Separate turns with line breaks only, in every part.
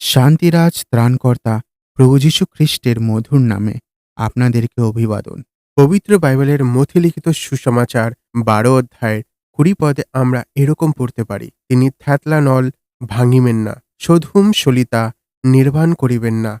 শান্তিরাজ ত্রাণকর্তা প্রভু যীশু খ্রিস্টের মধুর নামে আপনাদেরকে অভিবাদন।
পবিত্র বাইবেলের মথি লিখিত সুসমাচার বারো অধ্যায়ের কুড়ি পদে আমরা এরকম পড়তে পারি, তিনি থ্যাতলা নল ভাঙিবেন না, সধুম সলিতা নির্বাণ করিবেন না,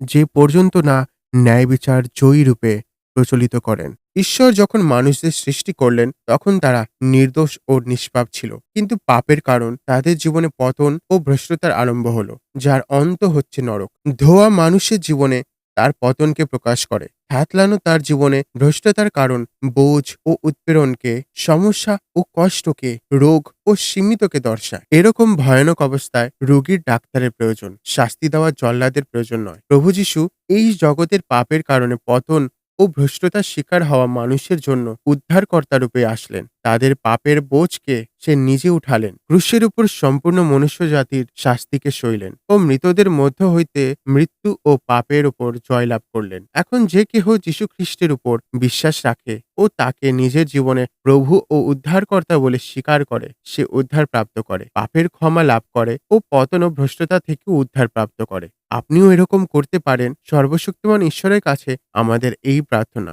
যে পর্যন্ত না ন্যায় বিচার জয়ী রূপে প্রচলিত করেন। ঈশ্বর যখন মানুষদের সৃষ্টি করলেন, তখন তারা নির্দোষ ও নিষ্পাপ ছিল। কিন্তু পাপের কারণ তাদের জীবনে পতন ও ভ্রষ্টতার আরম্ভ হলো, যার অন্ত হচ্ছে নরক। ধোয়া মানুষের জীবনে তার পতনকে প্রকাশ করে। হ্যাতলানো তার জীবনে ভ্রষ্টতার কারণ বোঝ ও উৎপীড়নকে, সমস্যা ও কষ্টকে, রোগ ও সীমিতকে দর্শায়। এরকম ভয়ানক অবস্থায় রোগীর ডাক্তারের প্রয়োজন, শাস্তি দেওয়া জল্লাদের প্রয়োজন নয়। প্রভু যীশু এই জগতের পাপের কারণে পতন ও ভ্রষ্টতার শিকার হওয়া মানুষের জন্য উদ্ধারকর্তারূপে আসলেন। তাদের পাপের বোঝকে সে নিজে উঠালেন। ক্রুশের উপর সম্পূর্ণ মনুষ্য জাতির শাস্তিকে সইলেন ও মৃতদের মধ্য হইতে মৃত্যু ও পাপের উপর জয়লাভ করলেন। এখন যে কেহ যীশু খ্রিস্টের উপর বিশ্বাস রাখে ও তাকে নিজের জীবনে প্রভু ও উদ্ধারকর্তা বলে স্বীকার করে, সে উদ্ধার প্রাপ্ত করে, পাপের ক্ষমা লাভ করে ও পতন ও ভ্রষ্টতা থেকে উদ্ধার প্রাপ্ত করে। আপনিও এরকম করতে পারেন। সর্বশক্তিমান ঈশ্বরের কাছে আমাদের এই প্রার্থনা।